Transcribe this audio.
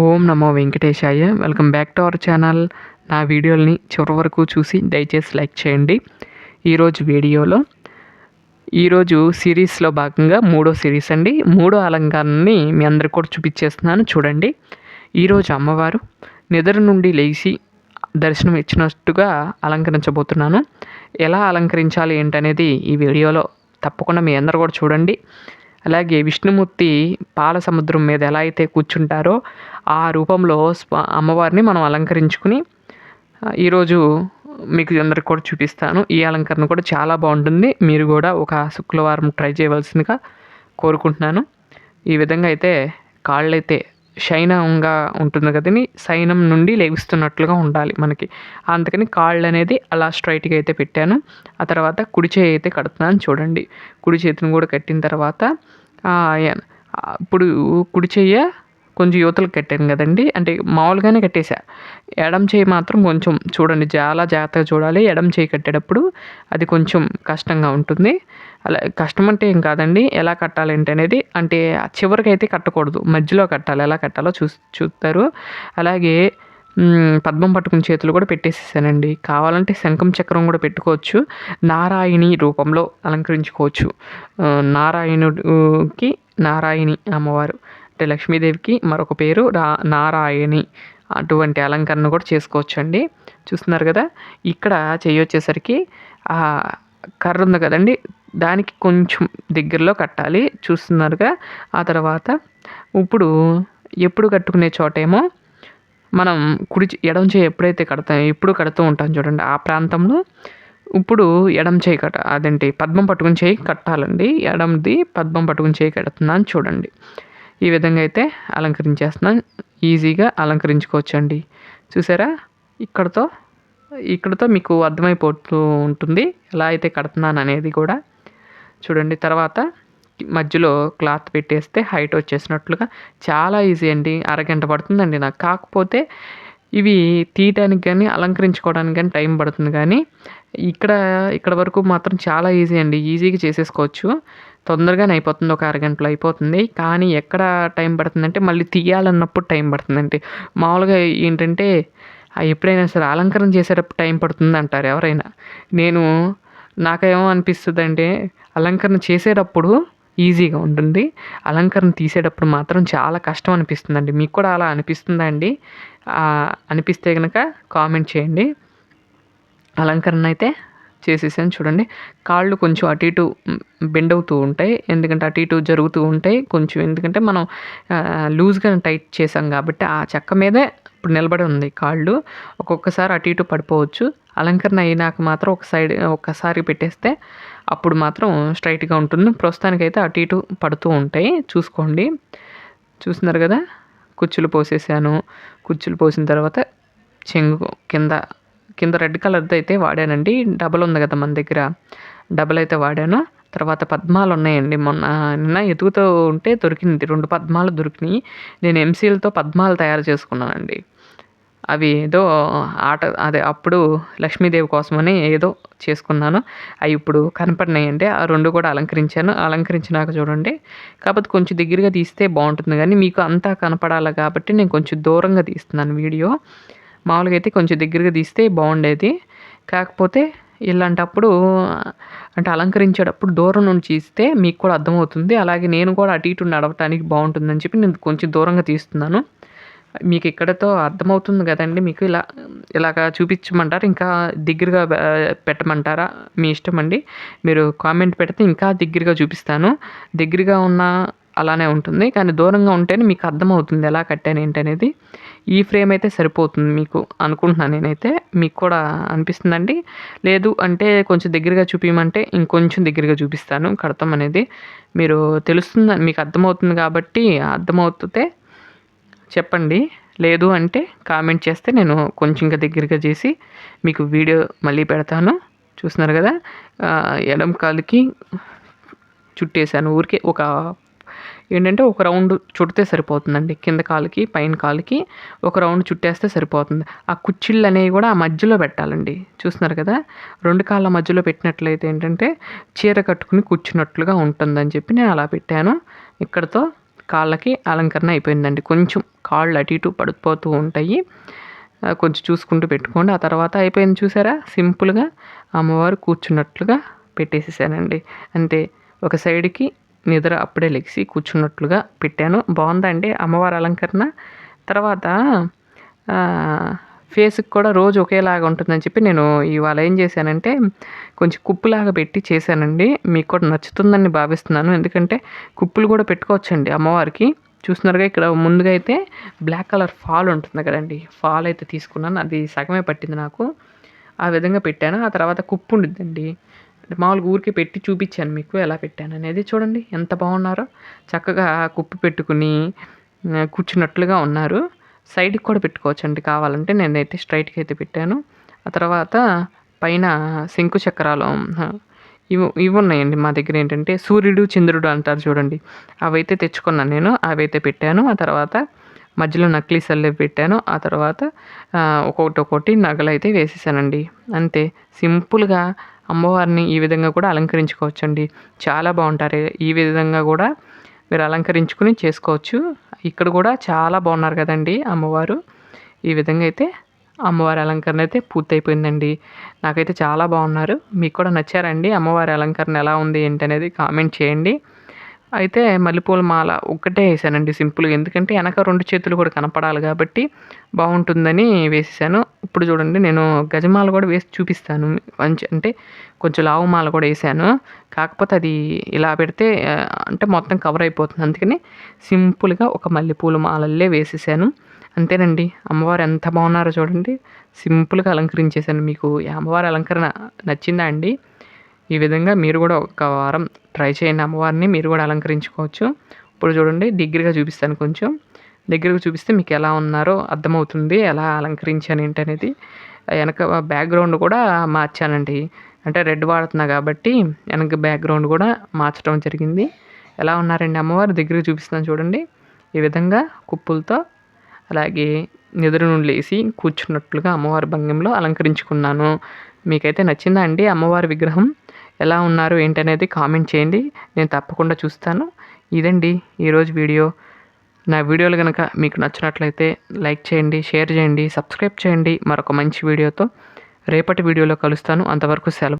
ఓం నమో వెంకటేశాయ. Welcome back to our channel. నా వీడియోని చివరి వరకు చూసి దయచేసి లైక్ చేయండి. ఈరోజు వీడియోలో ఈరోజు సిరీస్లో భాగంగా మూడో సిరీస్ అండి. మూడో అలంకారాన్ని మీ అందరికి కూడా చూపించేస్తున్నాను. చూడండి. ఈరోజు అమ్మవారు నిద్ర నుండి లేచి దర్శనం ఇచ్చినట్టుగా అలంకరించబోతున్నాను. ఎలా అలంకరించాలి ఏంటనేది ఈ వీడియోలో తప్పకుండా మీ అందరు కూడా చూడండి. అలాగే విష్ణుమూర్తి పాల సముద్రం మీద ఎలా అయితే కూర్చుంటారో ఆ రూపంలో అమ్మవారిని మనం అలంకరించుకుని ఈరోజు మీకు అందరికి కూడా చూపిస్తాను. ఈ అలంకరణ కూడా చాలా బాగుంటుంది. మీరు కూడా ఒక శుక్రవారం ట్రై చేయవలసిందిగా కోరుకుంటున్నాను. ఈ విధంగా అయితే కాళ్ళైతే శైనంగా ఉంటుంది కదని శైనం నుండి లేవిస్తున్నట్లుగా ఉండాలి మనకి. అందుకని కాళ్ళు అనేది అలా స్ట్రైట్గా అయితే పెట్టాను. ఆ తర్వాత కుడి చేయి అయితే కడుతున్నాను చూడండి. కుడి చేతిని కూడా కట్టిన తర్వాత ఇప్పుడు కుడి చెయ్య కొంచెం యువతలకు కట్టాను కదండి. అంటే మామూలుగానే కట్టేసా ఎడం చేయి మాత్రం కొంచెం చూడండి చాలా జాగ్రత్తగా చూడాలి. ఎడం చేయి కట్టేటప్పుడు అది కొంచెం కష్టంగా ఉంటుంది. అలా కష్టం అంటే ఏం కాదండి. ఎలా కట్టాలి ఏంటి అనేది అంటే చివరికి అయితే కట్టకూడదు. మధ్యలో కట్టాలి. ఎలా కట్టాలో చూ చూస్తారు. అలాగే పద్మం పట్టుకుని చేతులు కూడా పెట్టేసేసానండి. కావాలంటే శంఖం చక్రం కూడా పెట్టుకోవచ్చు. నారాయణి రూపంలో అలంకరించుకోవచ్చు. నారాయణుడికి నారాయణి అమ్మవారు అంటే లక్ష్మీదేవికి మరొక పేరు రా నారాయణి. అటువంటి అలంకరణ కూడా చేసుకోవచ్చు అండి చూస్తున్నారు కదా ఇక్కడ చేయొచ్చేసరికి కర్ర ఉంది కదండి దానికి కొంచెం దగ్గరలో కట్టాలి. చూస్తున్నారుగా ఆ తర్వాత ఇప్పుడు ఎప్పుడు కట్టుకునే చోటేమో మనం కుడి ఎడం చేయి ఎప్పుడైతే కడతాం ఎప్పుడు కడుతూ ఉంటాం చూడండి ఆ ప్రాంతంలో ఇప్పుడు ఎడం చేయి కట్ట అదేంటి పద్మం పట్టుకుని చేయి కట్టాలండి. ఎడంది పద్మం పట్టుకుని చేయి కడుతున్నాను చూడండి. ఈ విధంగా అయితే అలంకరించేస్తున్నాను. ఈజీగా అలంకరించుకోవచ్చండి. చూసారా? ఇక్కడతో ఇక్కడతో మీకు అర్థమైపోతూ ఉంటుంది. ఎలా అయితే కడుతున్నాను అనేది కూడా. చూడండి తర్వాత మధ్యలో క్లాత్ పెట్టేస్తే హైట్ వచ్చేసినట్లుగా చాలా ఈజీ అండి. అరగంట పడుతుందండి నాకు. కాకపోతే ఇవి తీయటానికి కానీ అలంకరించుకోవడానికి కానీ టైం పడుతుంది. కానీ ఇక్కడ ఇక్కడ వరకు మాత్రం చాలా ఈజీ అండి. ఈజీగా చేసేసుకోవచ్చు. తొందరగానే అయిపోతుంది. ఒక అరగంటలో అయిపోతుంది. కానీ ఎక్కడ టైం పడుతుందంటే మళ్ళీ తీయాలన్నప్పుడు టైం పడుతుందండి. మామూలుగా ఏంటంటే ఎప్పుడైనా సరే అలంకరణ చేసేటప్పుడు టైం పడుతుంది అంటారు ఎవరైనా. నేను నాకేమో అనిపిస్తుంది అంటే అలంకరణ చేసేటప్పుడు ఈజీగా ఉంటుంది. అలంకరణ తీసేటప్పుడు మాత్రం చాలా కష్టం అనిపిస్తుందండి. మీకు కూడా అలా అనిపిస్తుందా అండి? అనిపిస్తే కనుక కామెంట్ చేయండి. అలంకరణ అయితే చేసేసాను చూడండి. కాళ్ళు కొంచెం అటు ఇటు బెండ్ అవుతూ ఉంటాయి. ఎందుకంటే అటు ఇటు జరుగుతూ ఉంటాయి. కొంచెం ఎందుకంటే మనం లూజ్గా టైట్ చేసాం కాబట్టి ఆ చెక్క మీదే ఇప్పుడు నిలబడి ఉంది కాళ్ళు. ఒక్కొక్కసారి అటు ఇటు పడిపోవచ్చు. అలంకరణ అయినాక మాత్రం ఒక సైడ్ ఒక్కసారి పెట్టేస్తే అప్పుడు మాత్రం స్ట్రైట్గా ఉంటుంది. ప్రస్తుతానికైతే అటు ఇటు పడుతూ ఉంటాయి. చూసుకోండి. చూస్తున్నారు కదా? కుచ్చులు పోసేసాను. కుచ్చులు పోసిన తర్వాత చెంగు కింద కింద రెడ్ కలర్ది అయితే వాడానండి. డబల్ ఉంది కదా మన దగ్గర. డబల్ అయితే వాడాను. తర్వాత పద్మాలు ఉన్నాయండి. మొన్న నిన్న ఎదుగుతూ ఉంటే దొరికింది. రెండు పద్మాలు దొరికినాయి. నేను ఎంసీలతో పద్మాలు తయారు చేసుకున్నానండి. అవి ఏదో ఆట అదే అప్పుడు లక్ష్మీదేవి కోసమని ఏదో చేసుకున్నాను. అవి ఇప్పుడు కనపడినాయండి ఆ రెండు కూడా అలంకరించాను. అలంకరించినాక చూడండి. కాకపోతే కొంచెం దగ్గరగా తీస్తే బాగుంటుంది కానీ మీకు అంతా కనపడాలి కాబట్టి నేను కొంచెం దూరంగా తీస్తున్నాను వీడియో. మామూలుగా అయితే కొంచెం దగ్గరగా తీస్తే బాగుండేది. కాకపోతే ఇలాంటప్పుడు అంటే అలంకరించేటప్పుడు దూరం నుంచి తీస్తే మీకు కూడా అర్థమవుతుంది. అలాగే నేను కూడా అటు ఇటు నడవటానికి బాగుంటుందని చెప్పి నేను కొంచెం దూరంగా తీస్తున్నాను. మీకు ఇక్కడతో అర్థమవుతుంది కదండి మీకు ఇలా ఇలాగా చూపించమంటారా? ఇంకా దగ్గరగా పెట్టమంటారా? మీ ఇష్టం అండి. మీరు కామెంట్ పెడితే ఇంకా దగ్గరగా చూపిస్తాను. దగ్గరగా ఉన్న అలానే ఉంటుంది కానీ దూరంగా ఉంటేనే మీకు అర్థమవుతుంది ఎలా కట్టాను ఏంటనేది. ఈ ఫ్రేమ్ అయితే సరిపోతుంది మీకు అనుకుంటున్నాను నేనైతే. మీకు కూడా అనిపిస్తుందండి. లేదు అంటే కొంచెం దగ్గరగా చూపించమంటే ఇంకొంచెం దగ్గరగా చూపిస్తాను కడతాం అనేది మీరు తెలుస్తుంది మీకు అర్థమవుతుంది కాబట్టి అర్థమవుతుంటే చెప్పండి. లేదు అంటే కామెంట్ చేస్తే నేను కొంచెం ఇంకా దగ్గరగా చేసి మీకు వీడియో మళ్ళీ పెడతాను. చూస్తున్నారు కదా? ఎడం కాలుకి చుట్టేసాను. ఊరికే ఒక ఏంటంటే ఒక రౌండ్ చుడితే సరిపోతుందండి. కింద కాలుకి పైన కాలుకి ఒక రౌండ్ చుట్టేస్తే సరిపోతుంది. ఆ కుచ్చిళ్ళు అనేవి కూడా ఆ మధ్యలో పెట్టాలండి. చూస్తున్నారు కదా? రెండు కాళ్ళ మధ్యలో పెట్టినట్లయితే ఏంటంటే చీర కట్టుకుని కూర్చున్నట్లుగా ఉంటుందని చెప్పి నేను అలా పెట్టాను. ఇక్కడతో కాళ్ళకి అలంకరణ అయిపోయిందండి. కొంచెం కాళ్ళు అటు ఇటు పడిపోతూ ఉంటాయి. కొంచెం చూసుకుంటూ పెట్టుకోండి. ఆ తర్వాత అయిపోయింది చూసారా? సింపుల్గా అమ్మవారు కూర్చున్నట్లుగా పెట్టేసేసానండి. అంతే ఒక సైడ్కి నిద్ర అప్పుడే లెగిసి కూర్చున్నట్లుగా పెట్టాను. బాగుందండి అమ్మవారి అలంకరణ? తర్వాత ఫేస్కి కూడా రోజు ఒకేలాగా ఉంటుందని చెప్పి నేను ఇవాళ ఏం చేశానంటే కొంచెం కుప్పులాగా పెట్టి చేశానండి. మీకు కూడా నచ్చుతుందని భావిస్తున్నాను. ఎందుకంటే కుప్పులు కూడా పెట్టుకోవచ్చండి అమ్మవారికి. చూస్తున్నారుగా ఇక్కడ ముందుగా అయితే బ్లాక్ కలర్ ఫాల్ ఉంటుంది కదండి. ఫాల్ అయితే తీసుకున్నాను. అది సగమే పట్టింది నాకు. ఆ విధంగా పెట్టాను. ఆ తర్వాత కుప్పు ఉండిద్దండి. మామూలుగా ఊరికి పెట్టి చూపించాను మీకు ఎలా పెట్టాను అనేది చూడండి. ఎంత బాగున్నారో. చక్కగా కుప్పు పెట్టుకుని కూర్చున్నట్లుగా ఉన్నారు. సైడ్కి కూడా పెట్టుకోవచ్చండి. కావాలంటే నేనైతే స్ట్రైట్కి అయితే పెట్టాను. ఆ తర్వాత పైన శంకు చక్రాలు ఇవి ఇవి ఉన్నాయండి మా దగ్గర ఏంటంటే సూర్యుడు చంద్రుడు అంటారు చూడండి. అవైతే తెచ్చుకున్నాను నేను అవైతే పెట్టాను. ఆ తర్వాత మధ్యలో నక్లీస్ అల్లే పెట్టాను. ఆ తర్వాత ఒక్కొక్కటి ఒక్కొక్కటి నగలు అయితే వేసేసానండి. అంతే. సింపుల్గా అమ్మవారిని ఈ విధంగా కూడా అలంకరించుకోవచ్చండి. చాలా బాగుంటారు. ఈ విధంగా కూడా మీరు అలంకరించుకుని చేసుకోవచ్చు. ఇక్కడ కూడా చాలా బాగున్నారు కదండి అమ్మవారు. ఈ విధంగా అయితే అమ్మవారి అలంకరణ అయితే పూర్తయిపోయిందండి. నాకైతే చాలా బాగున్నారు. మీకు కూడా నచ్చారండి అమ్మవారి అలంకరణ ఎలా ఉంది ఏంటి అనేది కామెంట్ చేయండి. అయితే మల్లెపూల మాల ఒక్కటే వేసానండి సింపుల్గా. ఎందుకంటే వెనక రెండు చేతులు కూడా కనపడాలి కాబట్టి బాగుంటుందని వేసేసాను. ఇప్పుడు చూడండి నేను గజమాల కూడా వేసి చూపిస్తాను. మంచి అంటే కొంచెం లావు మాల కూడా వేసాను. కాకపోతే అది ఇలా పెడితే అంటే మొత్తం కవర్ అయిపోతుంది. అందుకని సింపుల్గా ఒక మల్లెపూల మాలల్లే వేసేసాను. అంతేనండి. అమ్మవారు ఎంత బాగున్నారో చూడండి. సింపుల్గా అలంకరించేశాను మీకు. అమ్మవారి అలంకరణ నచ్చిందా అండి? ఈ విధంగా మీరు కూడా ఒక వారం ట్రై చేయండి అమ్మవారిని. మీరు కూడా అలంకరించుకోవచ్చు. ఇప్పుడు చూడండి దగ్గరగా చూపిస్తాను కొంచెం. దగ్గరగా చూపిస్తే మీకు ఎలా ఉన్నారో అర్థమవుతుంది. ఎలా అలంకరించాను ఏంటి అనేది వెనక బ్యాక్గ్రౌండ్ కూడా మార్చానండి. అంటే రెడ్ వాడుతున్నా కాబట్టి వెనక బ్యాక్గ్రౌండ్ కూడా మార్చడం జరిగింది. ఎలా ఉన్నారండి అమ్మవారు? దగ్గరకు చూపిస్తున్నాను చూడండి. ఈ విధంగా కుప్పులతో అలాగే నిద్ర నుండి లేచి కూర్చున్నట్లుగా అమ్మవారి భంగిమలో అలంకరించుకున్నాను. మీకైతే నచ్చిందా అండి అమ్మవారి విగ్రహం? ఎలా ఉన్నారు ఏంటనేది కామెంట్ చేయండి. నేను తప్పకుండా చూస్తాను. ఇదండి ఈరోజు వీడియో. నా వీడియోలు కనుక మీకు నచ్చినట్లయితే లైక్ చేయండి షేర్ చేయండి సబ్స్క్రైబ్ చేయండి. మరొక మంచి వీడియోతో రేపటి వీడియోలో కలుస్తాను. అంతవరకు సెలవు.